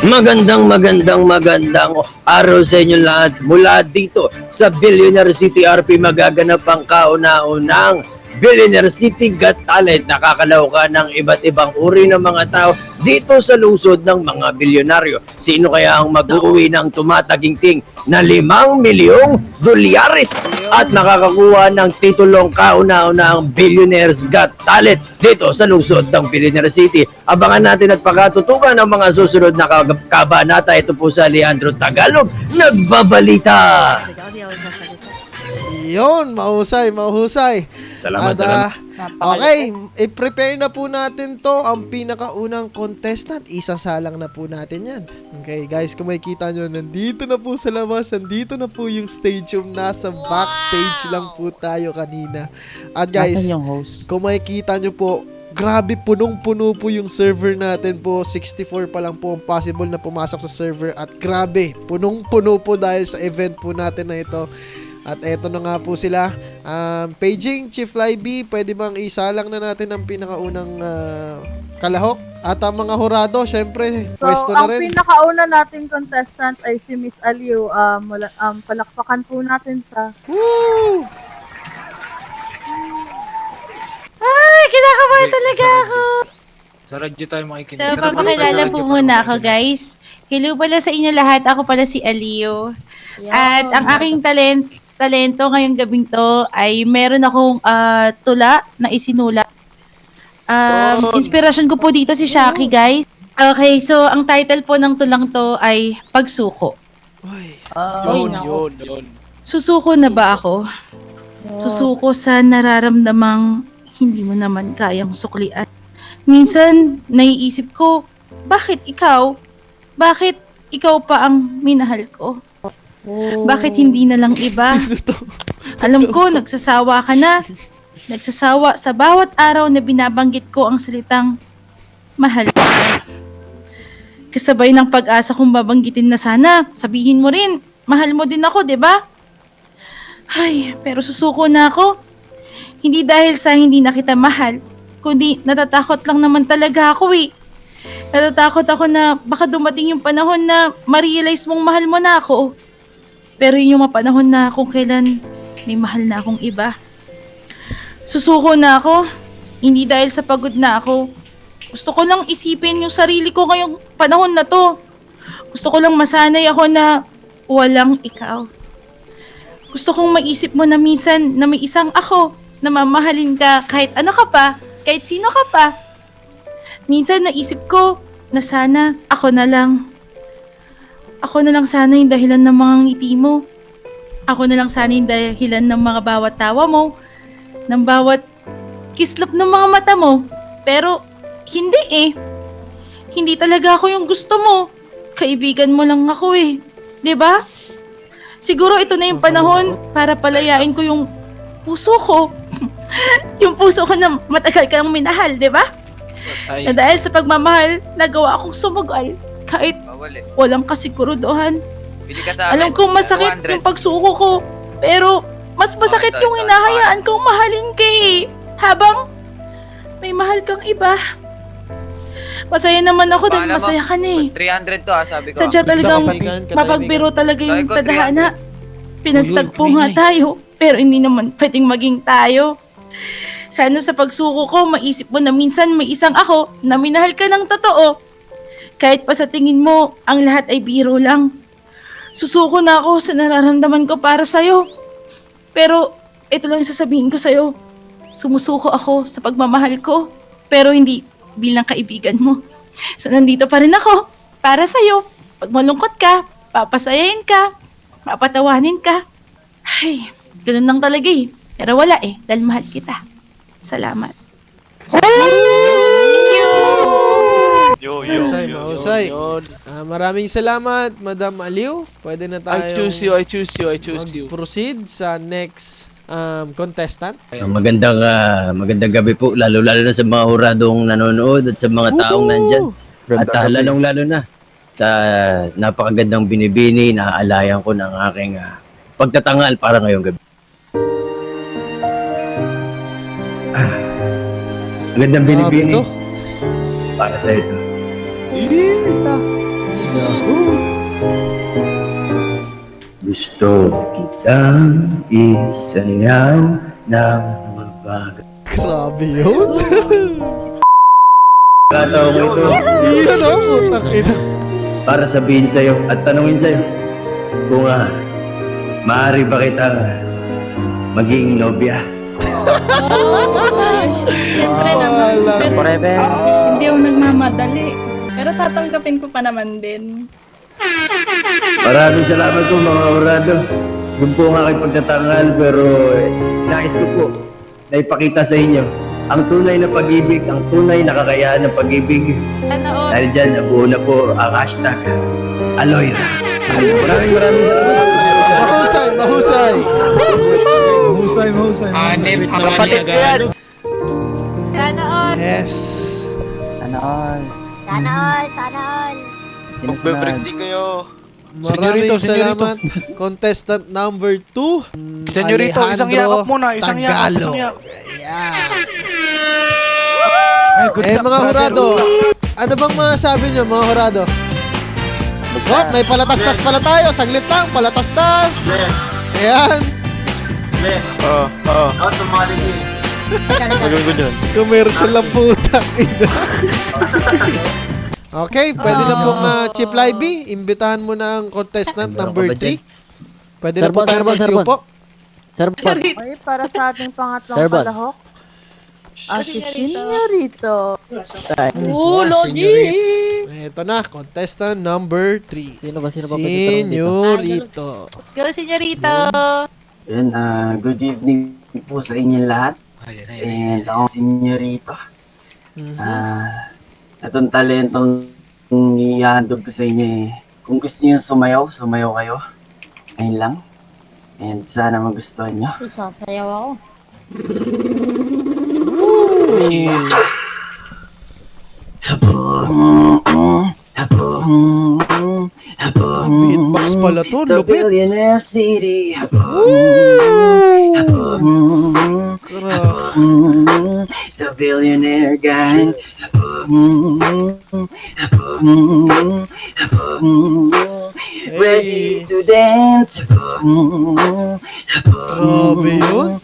Magandang magandang magandang araw sa inyo lahat. Mula dito sa Billionaire City RP magaganap ang kauna-unang Billionaire City Got Talent nakakalauka ng iba't ibang uri ng mga tao dito sa lungsod ng mga bilyonaryo. Sino kaya ang mag-uwi ng tumataginting na limang milyong dolyares at nakakakuha ng titulong kauna-una ang Billionaires Got Talent dito sa lungsod ng Billionaire City. Abangan natin at pagkatutukan ang mga susunod na kabanata. Ito po sa Leandro Tagalog, Nagbabalita! Yun, mahusay, mahusay. Salamat, At, salamat. ah, okay, i-prepare na po natin to ang pinakaunang contestant. Isasalang na po natin yan. Okay, guys, kung makikita nyo, nandito na po sa labas, nandito na po yung stadium. Nasa backstage lang po tayo kanina. At guys, kung makikita nyo po, grabe punong-puno po yung server natin po. 64 pa lang po ang possible na pumasok sa server. At grabe, punong-puno po dahil sa event po natin na ito. At eto na nga po sila. Um, paging, Chief Libby, pwede bang isalang na natin ang pinakaunang ah, kalahok? At ang mga hurado, syempre, So, pwesto na ang rin. pinakauna nating contestant ay si Miss Aliu. Um, wala, um, palakpakan po natin sa... Woo! Ay, kinakabahan talaga ako. Sa radyo tayo makikinig. So, papakilala po muna ako, guys. Hello pala sa inyo lahat. Ako pala si Alio. At ang aking talent, talento ngayong gabing to ay meron akong ah, tula na isinulat. Um, inspirasyon ko po dito si Shaki, guys. Okay, so ang title po ng tulang to ay Pagsuko. Uy, Yun, yun, yun. Susuko na ba ako? Susuko sa nararamdamang hindi mo naman kayang suklian. Minsan, naiisip ko, bakit ikaw? Bakit ikaw pa ang minahal ko? Bakit hindi na lang iba? Alam ko, nagsasawa ka na. Nagsasawa sa bawat araw na binabanggit ko ang salitang mahal ka. Kasabay ng pag-asa kong babanggitin na sana, sabihin mo rin, mahal mo din ako, di ba? Ay, pero susuko na ako. Hindi dahil sa hindi na kita mahal, kundi natatakot lang naman talaga ako eh. Natatakot ako na baka dumating yung panahon na ma-realize mong mahal mo na ako. Pero yun yung mga panahon na kung kailan may mahal na akong iba. Susuko na ako, hindi dahil sa pagod na ako. Gusto ko lang isipin yung sarili ko ngayong panahon na to. Gusto ko lang masanay ako na walang ikaw. Gusto kong maisip mo na minsan na may isang ako na mamahalin ka kahit ano ka pa, kahit sino ka pa. Minsan naisip ko na sana ako na lang. Ako na lang sana yung dahilan ng mga ngiti mo. Ako na lang sana yung dahilan ng mga bawat tawa mo, ng bawat kislap ng mga mata mo. Pero hindi eh. Hindi talaga ako yung gusto mo. Kaibigan mo lang ako eh. ba? Siguro ito na yung panahon para palayain ko yung puso ko. yung puso ko na matagal kang minahal, di ba? Na dahil sa pagmamahal, nagawa akong sumugal kahit Eh. walang kasiguruduhan. Bili ka sa akin. Alam kong masakit 200. yung pagsuko ko, pero mas masakit ito, yung ito, hinahayaan kong mahalin ka eh. Habang may mahal kang iba. Masaya naman ako dahil mo, masaya ka na eh. 300 to ah, sabi ko. Sadya talagang Kaibigan, kataibigan. mapagbiro talaga Sabi yung ko, tadhana. 300. Pinagtagpo Uy, nga tayo, pero hindi naman pwedeng maging tayo. Sana sa pagsuko ko, maisip mo na minsan may isang ako na minahal ka ng totoo. Kahit pa sa tingin mo, ang lahat ay biro lang. Susuko na ako sa nararamdaman ko para sa'yo. Pero, ito lang yung sasabihin ko sa'yo. Sumusuko ako sa pagmamahal ko, pero hindi bilang kaibigan mo. So, nandito pa rin ako para sa'yo. Pag malungkot ka, papasayain ka, papatawanin ka. Ay, ganun lang talaga eh. Pero wala eh, dahil mahal kita. Salamat. Yo, yo, Mahusay, yo, mahusay. yun. Ah, maraming salamat, Madam Aliw. Pwede na tayo I choose you, I choose you, I choose you. proceed sa next um, contestant. Magandang ah, magandang gabi po lalo lalo na sa mga huradong nanonood at sa mga taong nandyan. At uh, lalong lalo na sa napakagandang binibini na aalayan ko ng aking ah, pagtatangal para ngayong gabi. Ah, magandang Grabe binibini to. para sa ito. Gusto kitang isayaw ng mabagal. Grabe yun. Kataon ko ito Iyan o, putang ina. para sabihin sa'yo at tanungin sa'yo kung ah, maaari ba kitang maging nobya. Siyempre naman. Pero hindi ako nagmamadali. Pero tatanggapin ko pa naman din. Maraming salamat po mga orado. Yun po ang aking pagtatangal pero eh, nais ko po na ipakita sa inyo ang tunay na pag-ibig, ang tunay na kakayahan ng pag-ibig. Dahil dyan, nabuo na po ang hashtag Aloyra. Maraming maraming salamat. Mahusay, mahusay. Mahusay, mahusay. Kapatid ko yan. Yes. Sana all, sana all. Magbe-break din kayo. Maraming Senyorito, senyorito. salamat. Contestant number 2. Senyorito, isang yakap muna, isang yakap, isang yakap. Eh mga hurado, ano bang masasabi nyo mga hurado? Oh, may palatastas pala tayo. Saglit lang, palatastas. Ayan. Oo, oo. Commercial lang puta. okay, pwede na pong uh, Chip Libby. Imbitahan mo na ang contestant number 3. Pwede na po tayo magsiupo. Okay, para sa ating pangatlong kalahok. Ah, si Senyorito. Oo, Lodi! Ito na, contestant number 3. Sino ba? Sino ba? Senyorito. Go, senyorito! Yan, ah, good evening po sa inyo lahat. And ako si Senyorito. Ah, itong talentong ihandog ko sa inyo eh. Kung gusto niyo sumayaw, sumayaw kayo. Ayun lang. And sana magustuhan niyo. Sasayaw ako. Beatbox pala to, The lupit. Billionaire City. The Billionaire Gang. Ready to dance. Grabe yun.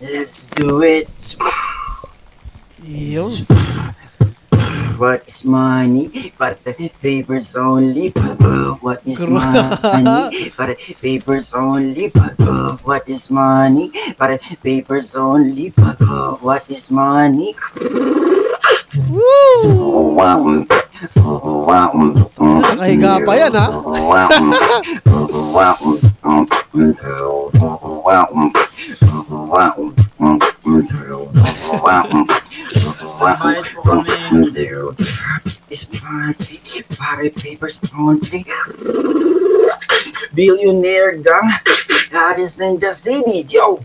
Let's do it. Yun. What is money? But papers only. What is money? But papers only. What is money? But papers only. What is money? Nakahiga pa yan, ha? Is party, party papers only. Billionaire gang, that is in the city, yo.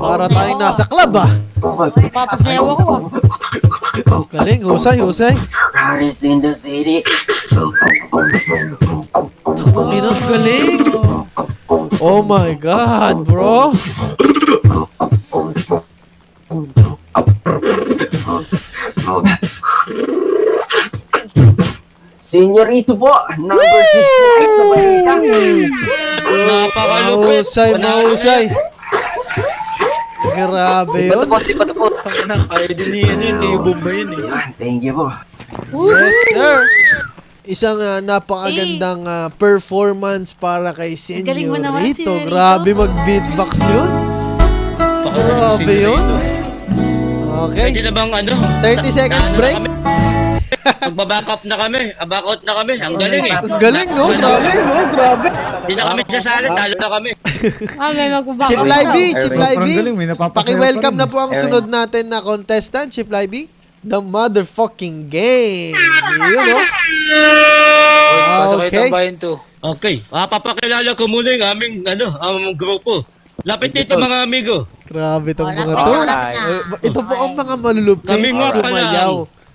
Para tayong nasa club, ah. Papasayaw ako ah. Galing, husay, husay. That is in the city. Ina, galing. Oh my God, bro. Senyorito po, number 69 sa balita. Mahusay, mahusay. Grabe yun. Yan, thank you po. Yes, sir. Isang ah, napakagandang ah, performance para kay Galing mo naman, Senyorito. Senyorito. Grabe mag-beatbox yun. Grabe yun. Okay. Pwede na bang ano? 30 seconds break. Magbaback up na kami. Back out na kami. Ang galing eh. Ang galing, no? Grabe. Hindi na kami sasali. Talo na kami. Ah, may magbabaka. Chief Libby, Chief Sobrang Libby. galing, may napapasayaw Paki-welcome rin. na po ang sunod natin na contestant, Chief Libby. The motherfucking game. Yun, no? Okay. Okay. Ah, papakilala ko muna yung aming ano, aming grupo. Lapit dito mga amigo. Grabe tong Oh, mga to. Eh, Ito po ang mga malulupit Kami nga pala. sumayaw.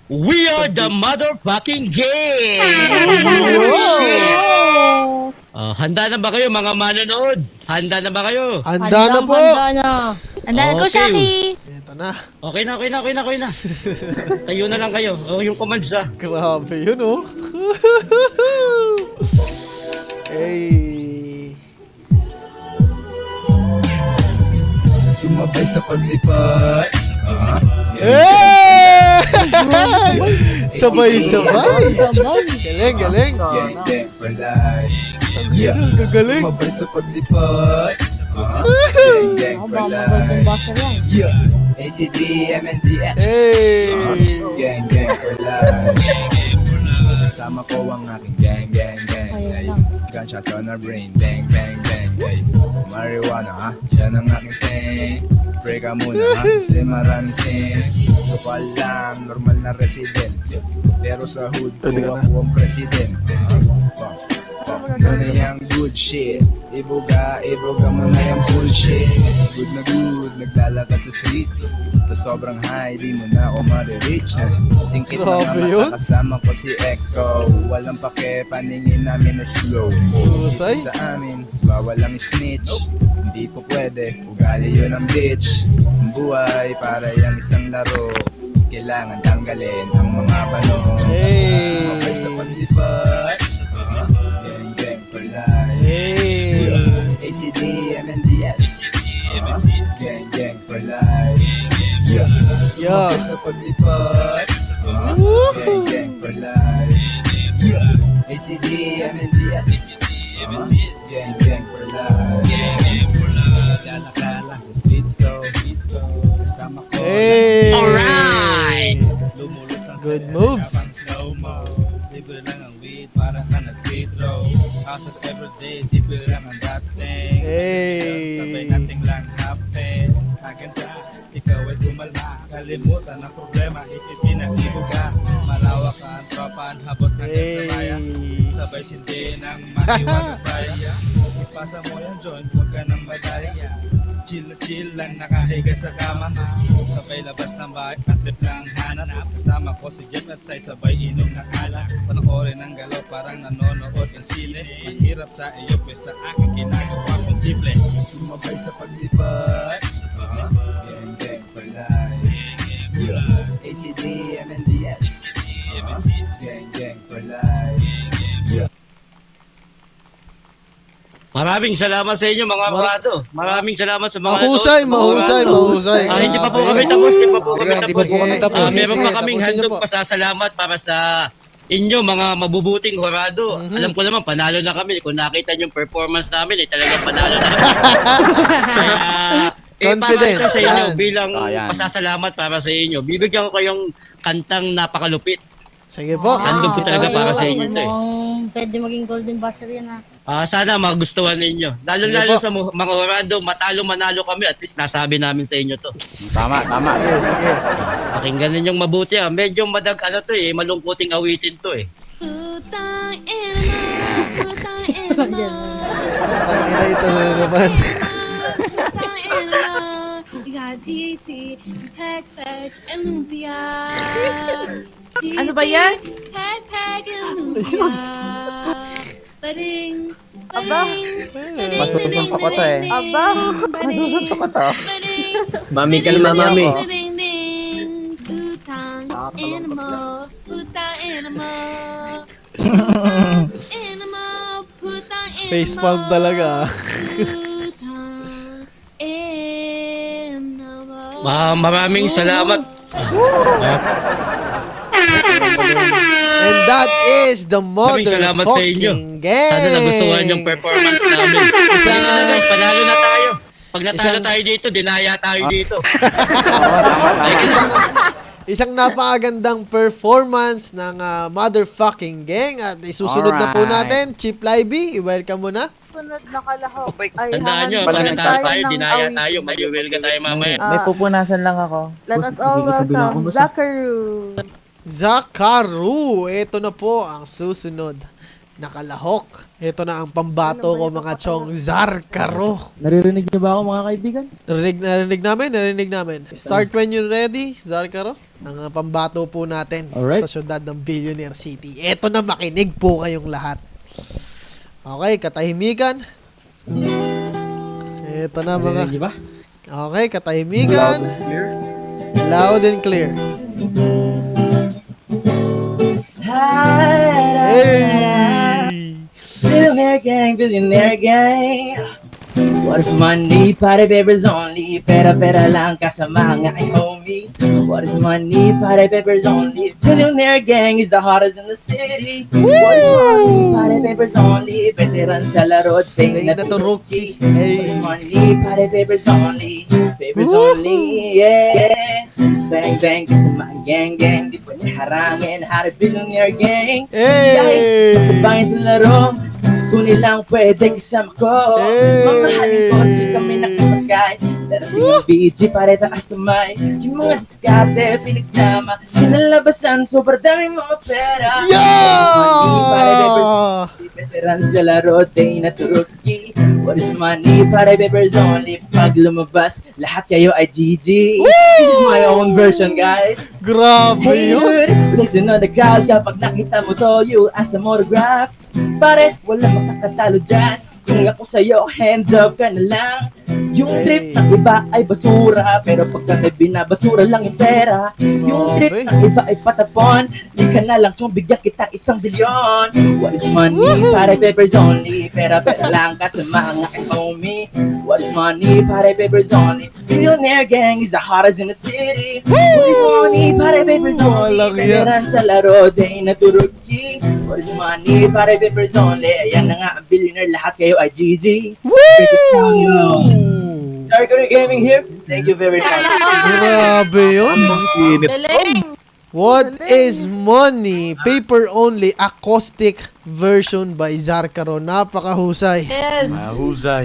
We are the motherfucking game! Wow. Oh, handa na ba kayo mga manonood? Handa na ba kayo? Handa na po! Handa na. Handa na ko, Okay. Shaki. Ito na. Okay na, okay na, okay na, okay na. kayo na lang kayo. Oh, yung commands ah. Grabe yun, oh. hey. Sumabay sa paglipat. Hey! Sabay-sabay. Sabay. Galing, galing. For life. Yeah. Gagaling. Sumabay sa paglipat. Gang, gang, Ako for life. buzzer yan. Yeah. ACD, MNDS. Hey! Gang, gang, for life. Kasama ko ang aking gang, gang, gang. Ay, lang. Gunshots on our brain, bang, bang, bang. Ay, marijuana ha, yan ang aking thing. Pray ka muna ha, kasi maraming sin. Lang, normal na resident. Pero sa hood ko ako ang president. Uh, ano yung good shit? Ibuga, ibuga mo na yung bullshit. Good na good, naglalakad sa streets. Sa sobrang high, di mo na ako marireach. Singkit na mata, kasama ko si Echo. Walang pake, paningin namin na slow. Dito sa amin, bawal ang snitch. Hindi po pwede, ugali yun ang bitch. Ang buhay, para yung isang laro. Kailangan tanggalin ang mga bano. Hey. Sa paglipat. ACD, MNDS. Uh, gang, gang for life. Yeah. Yeah. Sumabay sa paglipat. Uh, gang, gang for life. Yeah. ACD, MNDS. Uh, gang, gang for life. Lalakala sa streets ko. Kasama ko. Hey! Alright! Good moves. Libre lang ang weed, parang ka throw. Hustle everyday, simple lang ang. Hey! Sabay nating lang happen. Haganda, ikaw ay gumalma. Kalimutan ang problema, ititin ang ibuga. Malawak ang tropa, ang habot hanggang sa maya. Hey! Sabay sindi ng baya. Ipasa mo yung joint, huwag ka nang madaya. Chill na chill lang nakahiga sa kama. Sabay labas ng bahay at trip lang hanap Kasama ko si Jeff at say sabay inom ng alak Panoorin ng galaw parang nanonood ng sine Ang hirap sa iyo pues sa akin ginagawa kong simple. Sumabay sa paglipat Gang gang life ACD, MNDS Gang gang Maraming salamat sa inyo mga barado. Maraming salamat sa mga Mahusay, mahusay, mahusay. Ah, hindi pa po kami tapos, hindi pa po kami tapos. kami tapos. Ah, meron pa Sige, kaming tapusin niyo handog po. pasasalamat para sa inyo mga mabubuting horado. Mhm. Alam ko naman, panalo na kami. Kung nakita niyo yung performance namin, eh, talagang panalo na kami. Kaya, eh, Confident. para ito sa inyo Yan. bilang pasasalamat para sa inyo. Bibigyan ko kayong kantang napakalupit. Sige po. Handog ko talaga para sa inyo ito eh. Mukhang pwede maging golden buzzer yan ha. Ah, sana magustuhan ninyo. Lalo-lalo Sige po. sa mu- mga horado, matalo manalo kami, at least nasabi namin sa inyo to. Sige, sige. Pakinggan ninyong mabuti ah. Medyo madag ano to eh, malungkuting awitin to eh. Ang ina ito na naman. Ano ba yan? Aba, Masusuntok ko to eh. aba. Masusuntok ko to. Mami ka naman, mami. Facepalm talaga. Ma maraming salamat. And that is the Maraming salamat sa inyo. motherfucking gang. Sana nagustuhan yung performance namin. Isa na panalo na tayo. Pag natalo Isang- tayo dito, dinaya tayo dito. Isang napakagandang performance ng ah, motherfucking gang at isusunod na po natin, Chip Libby, i-welcome mo na. Sunod na kalahok. Abay, Ay, Tandaan nyo, pag hahanap natalo tayo, ng dinaya awitin. tayo. Mayuwil ka tayo mamaya. Ah, pupunasan lang ako. let us all welcome Zakaru. Zakaru, ito na po ang susunod. Nakalahok. Ito na ang pambato Ano ko mga chong Zarkaro. Naririnig niyo ba ako mga kaibigan? Narinig, narinig namin, narinig namin. Start when you're ready, Zarkaro. Ang uh, pambato po natin Alright. sa syudad ng Billionaire City. Ito na makinig po kayong lahat. Okay, katahimikan. Ito na mga... Okay, katahimikan. Loud and clear. Hey! Billionaire gang, billionaire gang. What is money? Party papers only. Pera pera lang kasama nga ay homies. What is money? Party papers only. Billionaire gang is the hottest in the city. What is money? Party papers only. Veteran sa laro, ting na to, rookie. What is money? Party papers only. Papers only, yeah. Bang bang kasama ang gang gang. Di pa niya harangin. Hari billionaire gang. Hey! Sabay sa laro Tunay lang pwede kasama ko Hey! Mamahaling kotse kami nakasakay Darating ang BG pare taas kamay. Yung mga diskarte pinagsama. Kinalabasan sobrang daming mga pera. Pare papers Yeah! Veteran sa laro day na turuki What is money? Pare papers only? Pag lumabas lahat kayo ay GG This is my own version guys. Grabe Hey yun! dude, listen on the crowd Kapag nakita mo to, you ask some autograph Pare, wala makakatalo dyan Kung ako sa'yo, hands up ka na lang Yung trip ng iba ay basura Pero pagka may binabasura lang yung pera Yung trip ng iba ay patapon Di ka na lang kung bigyan kita isang bilyon What is money? Pare papers only Pera pera lang kasama nga kay homie What is money? Pare papers only Billionaire gang is the hottest in the city What is money? Pare papers only. Veteran sa laro, day na turuki What is money? Pare papers only Ayan na nga ang billionaire Lahat kayo ay GG. Sorry, Guru Gaming here. Thank you very much. Grabe yun! Galing! What is money? Paper only acoustic version by Zarkaro. Napakahusay. Yes!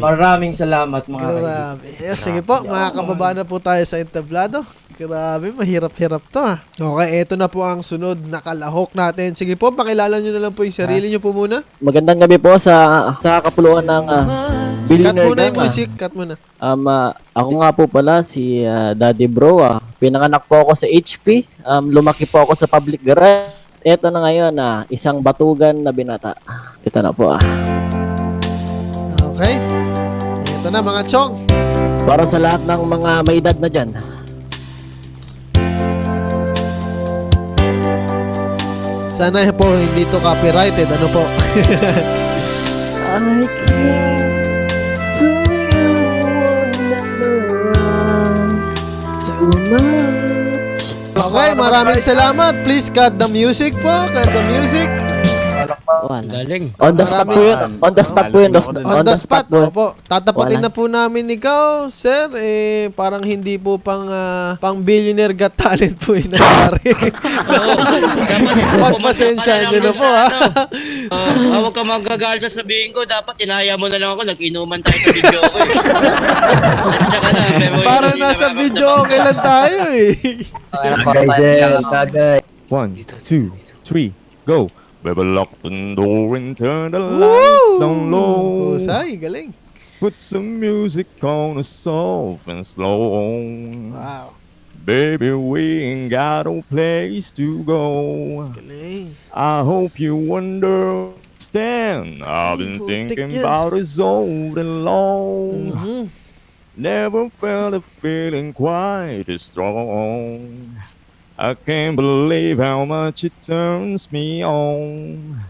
Maraming salamat mga Grabe. Eh, sige po, makakababa na po tayo sa entablado. Grabe, mahirap-hirap to ha. Okay, eto na po ang sunod na kalahok natin. Sige po, pakilala nyo na lang po yung sarili nyo po muna. Magandang gabi po sa sa kapuluan ng uh, Cut Billionaire muna Gang. yung music, cut muna. ah. Um, ah, ako nga po pala si ah, Daddy Bro. ah. Pinanganak po ako sa HP. Um, lumaki po ako sa public garage. Ito na ngayon, ah, isang batugan na binata. Ito na po ah. Okay. Ito na mga chong. Para sa lahat ng mga may edad na dyan. Sana po hindi to copyrighted. Ano po? I can't do you never ask too much. Okay, maraming salamat. Please cut the music po. Cut the music. Wala. Galing. On the spot po yun. On the spot po yun. On the spot. po. Opo. Tatapatin Wala. na po namin ikaw, sir. Eh, parang hindi po pang ah, pang billionaire got talent po yung nangyari. Pagpasensya nyo na po, ha? Uh, huwag ka magagalit sa sabihin ko, dapat inaya mo na lang ako, nag-inuman tayo sa video ko eh. Pasensya ka na, pero Parang hindi nasa video okay lang tayo, eh. One, two, three, go. Baby, lock the door and turn the lights down low. Husay, galing. Put some music on a soft and slow. Wow, Baby, we ain't got no place to go. galing. I hope you understand. I've been Putik thinking yan. about it so long. Mhm. Never felt a feeling quite as strong. I can't believe how much it turns me on.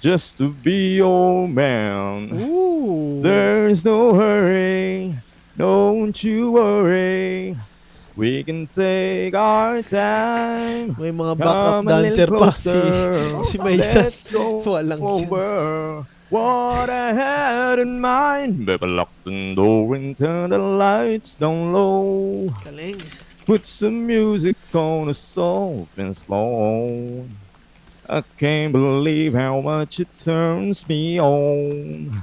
Just to be your man. Ooh. There's no hurry, don't you worry. We can take our time. May mga backup Come a dancer little pa si, closer. si Maisa. Let's go Walang over what I had in mind. Baby, lock the door and turn the lights down low. Galing. Put some music on a soft and slow. I can't believe how much it turns me on.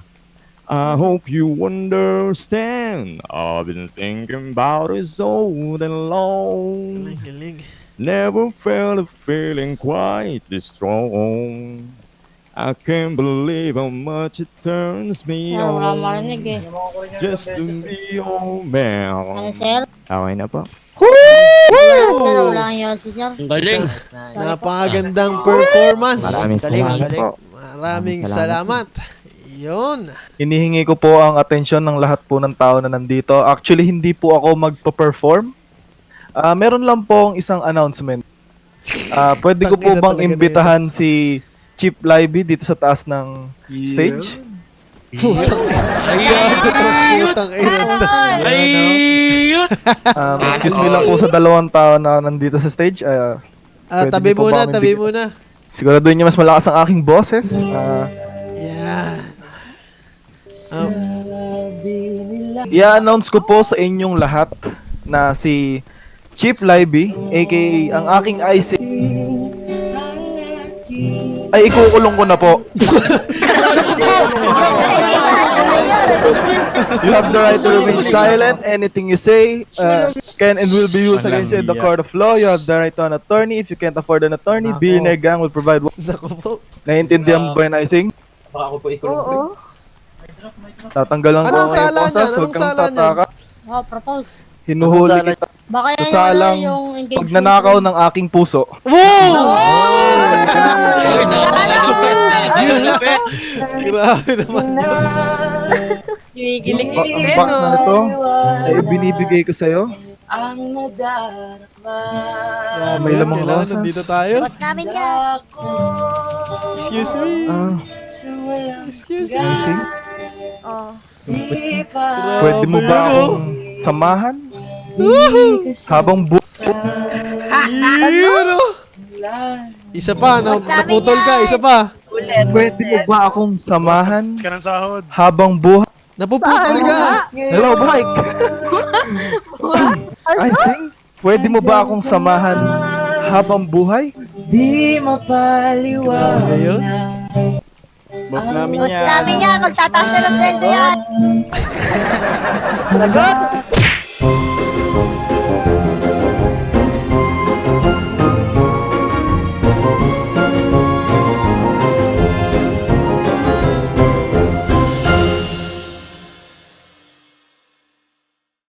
I hope you understand. I've been thinking about it so damn long. Galing, galing. Never felt a feeling quite this strong. I can't believe how much it turns me Sir, wala on. marinig eh. Just to be your man. Ano, sir? Okay na po. Wala, sir. Wala ang yasi, sir. Ang galing. Napakagandang performance. Maraming salamat po. Maraming salamat. Yun. Hinihingi ko po ang atensyon ng lahat po ng tao na nandito. Actually, hindi po ako magpa-perform. Ah, meron lang pong isang announcement. Ah, pwede ko po Tangina bang talaga imbitahan si Chip Libby dito sa taas ng stage? Putang ina. Ayut! Um, excuse me lang po sa dalawang tao na nandito sa stage. Ah, Ah, pwede tabi niyo po muna, tabi imbita- muna. Siguraduhin niyo mas malakas ang aking boses. Ah, Yan. Oh, I-announce ko po sa inyong lahat na si Chief Libby, aka ang aking IC, ay ikukulong ko na po. You have the right to remain silent. Anything you say uh, can and will be used against you in the court of law. You have the right to an attorney. If you can't afford an attorney, Nako. Billionaire Gang will provide one. Naku po. Naiintindihan mo ba yung icing? Baka ako po ikulong. Oo. Tatanggalan ko Anong ang sala niyan? Huwag Anong kang sala niyan? tataka. Oh, propose. Hinuhuli kita. Baka yan Sa yung, ano, lang yung pag engagement. nanakaw ng aking puso. Wow! Grabe naman. Kinikilig Ba- ang box na ito ay ibinibigay ko sa'yo. Ang nadarama. Grabe, May lamang kailangan rosas. nandito tayo. Boss namin yan. Excuse me. Ah, Excuse me. icing? Oh. Pwede mo ba Grabe, akong samahan? Habang bu... Yun, oh. Isa pa, na, Boss namin naputol ka, yan. isa pa. Pwede mo ba akong samahan Ka ng sahod. habang buhay? Napuputol ka. Hello, Mike! Icing? Pwede mo ba akong samahan habang buhay? Di mapaliwanag. Boss namin Boss namin yan. Magtataas na ng sweldo yan. Sagot!